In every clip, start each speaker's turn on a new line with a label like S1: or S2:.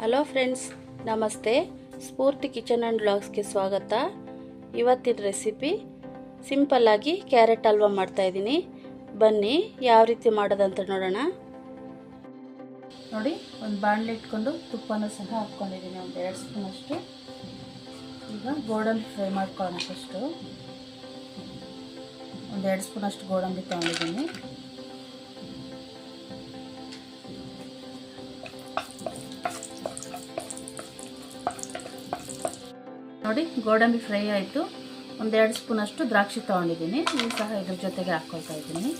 S1: Hello friends, ನಮಸ್ತೆ. ಸ್ಫೂರ್ತಿ kitchen and ಬ್ಲಾಗ್ಸ್ಗೆ ಸ್ವಾಗತ. ಇವತ್ತಿನ ರೆಸಿಪಿ ಸಿಂಪಲ್ಲಾಗಿ ಕ್ಯಾರೆಟ್ ಹಲ್ವಾ ಮಾಡ್ತಾಯಿದ್ದೀನಿ ಬನ್ನಿ, ಯಾವ ರೀತಿ ಮಾಡೋದಂತ ನೋಡೋಣ. ನೋಡಿ, ಒಂದು ಬಾಣಲೆ ಇಟ್ಕೊಂಡು ತುಪ್ಪನೂ ಸಹ ಹಾಕ್ಕೊಂಡಿದ್ದೀನಿ, ಒಂದು ಎರಡು ಸ್ಪೂನಷ್ಟು ಈಗ ಗೋಡಂಬಿ ಫ್ರೈ ಮಾಡ್ಕೊಳ್ಳೋಣ ಫಸ್ಟು. ಒಂದು ಎರಡು ಸ್ಪೂನಷ್ಟು ಗೋಡಂಬಿ ತೊಗೊಂಡಿದ್ದೀನಿ. ನೋಡಿ, ಗೋಡಂಬಿ ಫ್ರೈ ಆಯಿತು. ಒಂದೆರಡು ಸ್ಪೂನಷ್ಟು ದ್ರಾಕ್ಷಿ ತೊಗೊಂಡಿದ್ದೀನಿ. ನೀವು ಸಹ ಇದ್ರ ಜೊತೆಗೆ ಹಾಕ್ಕೊಳ್ತಾ ಇದ್ದೀನಿ.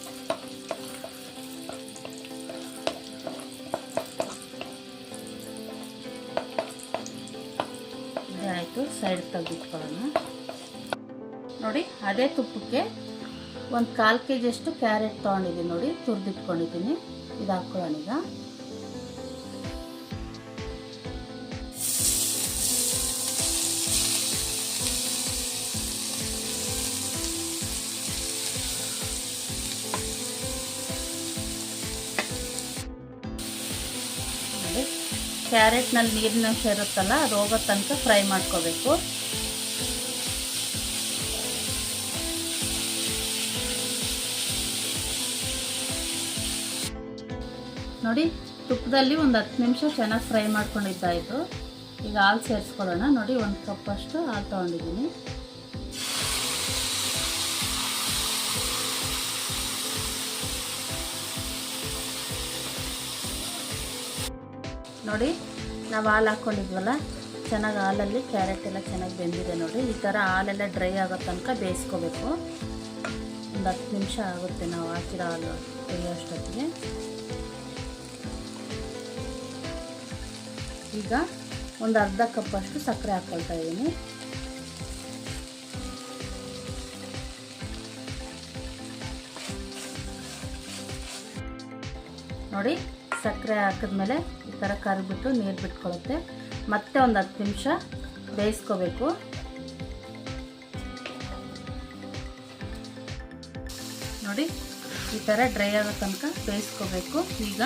S1: ಆಯಿತು, ಸೈಡ್ ತೆಗೆದಿಟ್ಕೊಳ್ಳೋಣ. ನೋಡಿ, ಅದೇ ತುಪ್ಪಕ್ಕೆ ಒಂದು ಕಾಲು ಕೆ ಜಿಯಷ್ಟು ಕ್ಯಾರೆಟ್ ತೊಗೊಂಡಿದ್ದೀನಿ ನೋಡಿ, ತುರಿದಿಟ್ಕೊಂಡಿದ್ದೀನಿ. ಇದು ಹಾಕ್ಕೊಳ್ಳೋಣ ಈಗ. ಕ್ಯಾರೆಟ್ನಲ್ಲಿ ನೀರಿನ ಅಂಶ ಇರುತ್ತಲ್ಲ ಅದು ತನಕ ಫ್ರೈ ಮಾಡ್ಕೋಬೇಕು. ನೋಡಿ, ತುಪ್ಪದಲ್ಲಿ ಒಂದು ಹತ್ತು ನಿಮಿಷ ಚೆನ್ನಾಗಿ ಫ್ರೈ ಮಾಡ್ಕೊಂಡಿದ್ದಾಯಿತು ಈಗ ಹಾಲು ಸೇರಿಸ್ಕೊಳ್ಳೋಣ. ನೋಡಿ, ಒಂದು ಕಪ್ಪಷ್ಟು ಹಾಲು ತೊಗೊಂಡಿದ್ದೀನಿ. ನೋಡಿ, ನಾವು ಹಾಲು ಹಾಕ್ಕೊಂಡಿದ್ವಲ್ಲ ಚೆನ್ನಾಗಿ ಹಾಲಲ್ಲಿ ಕ್ಯಾರೆಟ್ ಎಲ್ಲ ಚೆನ್ನಾಗಿ ಬೆಂದಿದೆ ನೋಡಿ. ಈ ಥರ ಹಾಲೆಲ್ಲ ಡ್ರೈ ಆಗೋ ತನಕ ಬೇಯಿಸ್ಕೋಬೇಕು. ಒಂದು ಹತ್ತು ನಿಮಿಷ ಆಗುತ್ತೆ ನಾವು ಹಾಕಿರೋ ಹಾಲು ಅಷ್ಟೊತ್ತಿಗೆ. ಈಗ ಒಂದು ಅರ್ಧ ಕಪ್ಪಷ್ಟು ಸಕ್ಕರೆ ಹಾಕ್ಕೊಳ್ತಾ ಇದ್ದೀನಿ. ನೋಡಿ ಸಕ್ಕರೆ ಹಾಕಿದ್ಮೇಲೆ ಈ ಥರ ಕರಿಬಿಟ್ಟು ನೀರು ಬಿಟ್ಕೊಳ್ಳುತ್ತೆ. ಮತ್ತೆ ಒಂದು ಹತ್ತು ನಿಮಿಷ ಬೇಯಿಸ್ಕೋಬೇಕು. ನೋಡಿ, ಈ ಥರ ಡ್ರೈ ಆಗೋ ತನಕ ಬೇಯಿಸ್ಕೋಬೇಕು. ಈಗ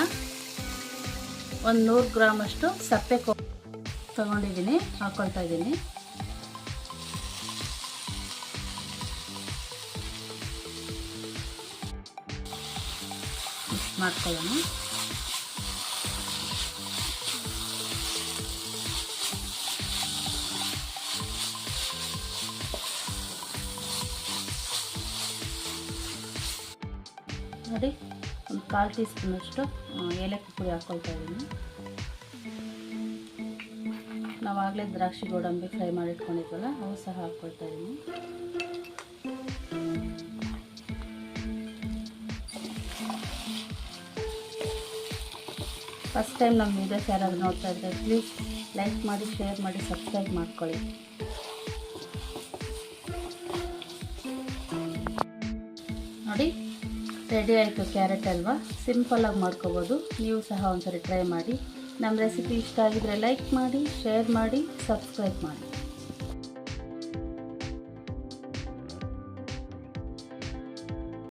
S1: ಒಂದು ನೂರು ಗ್ರಾಮಷ್ಟು ಸಪ್ಪೆ ಕೊ ತೊಗೊಂಡಿದ್ದೀನಿ ಹಾಕ್ಕೊಳ್ತಾ ಇದ್ದೀನಿ. ಮಾಡ್ಕೊಳ್ಳೋಣ. ನೋಡಿ, ಒಂದು ಕಾಲು ಟೀ ಸ್ಪೂನಷ್ಟು ಏಲಕ್ಕಿ ಪುಡಿ ಹಾಕ್ಕೊಳ್ತಾ ಇದ್ದೀನಿ. ನಾವಾಗಲೇ ದ್ರಾಕ್ಷಿ ಗೋಡಂಬಿ ಫ್ರೈ ಮಾಡಿಟ್ಕೊಂಡಿದ್ವಲ್ಲ, ಅವು ಸಹ ಹಾಕ್ಕೊಳ್ತಾ ಇದ್ದೀನಿ. ಫಸ್ಟ್ ಟೈಮ್ ನಮ್ಮ ವೀಡಿಯೋಸ್ ಯಾರಾದರೂ ನೋಡ್ತಾ ಇದ್ದರೆ ಪ್ಲೀಸ್ ಲೈಕ್ ಮಾಡಿ ಶೇರ್ ಮಾಡಿ ಸಬ್ಸ್ಕ್ರೈಬ್ ಮಾಡ್ಕೊಳ್ಳಿ. ರೆಡಿ ಆಯಿತು ಕ್ಯಾರೆಟ್ ಅಲ್ವಾ? ಸಿಂಪಲ್ಲಾಗಿ ಮಾಡ್ಕೋಬೋದು. ನೀವು ಸಹ ಒಂದ್ಸರಿ ಟ್ರೈ ಮಾಡಿ. ನಮ್ಮ ರೆಸಿಪಿ ಇಷ್ಟ ಆಗಿದರೆ ಲೈಕ್ ಮಾಡಿ ಶೇರ್ ಮಾಡಿ ಸಬ್ಸ್ಕ್ರೈಬ್ ಮಾಡಿ.